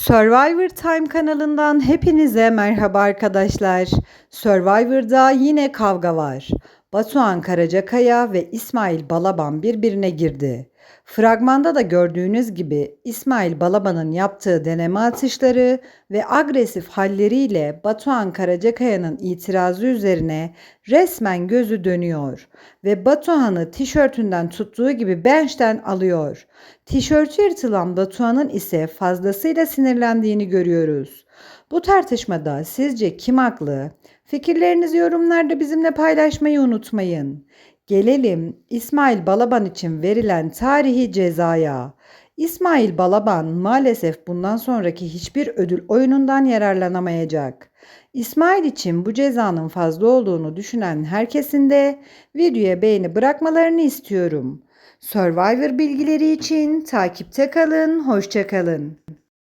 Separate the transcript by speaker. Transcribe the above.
Speaker 1: Survivor Time kanalından hepinize merhaba arkadaşlar. Survivor'da yine kavga var. Batuhan Karacakaya ve İsmail Balaban birbirine girdi. Fragmanda da gördüğünüz gibi İsmail Balaban'ın yaptığı deneme atışları ve agresif halleriyle Batuhan Karacakaya'nın itirazı üzerine resmen gözü dönüyor ve Batuhan'ı tişörtünden tuttuğu gibi bench'ten alıyor. Tişörtü yırtılan Batuhan'ın ise fazlasıyla sinirlendiğini görüyoruz. Bu tartışmada sizce kim haklı? Fikirlerinizi yorumlarda bizimle paylaşmayı unutmayın. Gelelim İsmail Balaban için verilen tarihi cezaya. İsmail Balaban maalesef bundan sonraki hiçbir ödül oyunundan yararlanamayacak. İsmail için bu cezanın fazla olduğunu düşünen herkesin de videoya beğeni bırakmalarını istiyorum. Survivor bilgileri için takipte kalın, hoşça kalın.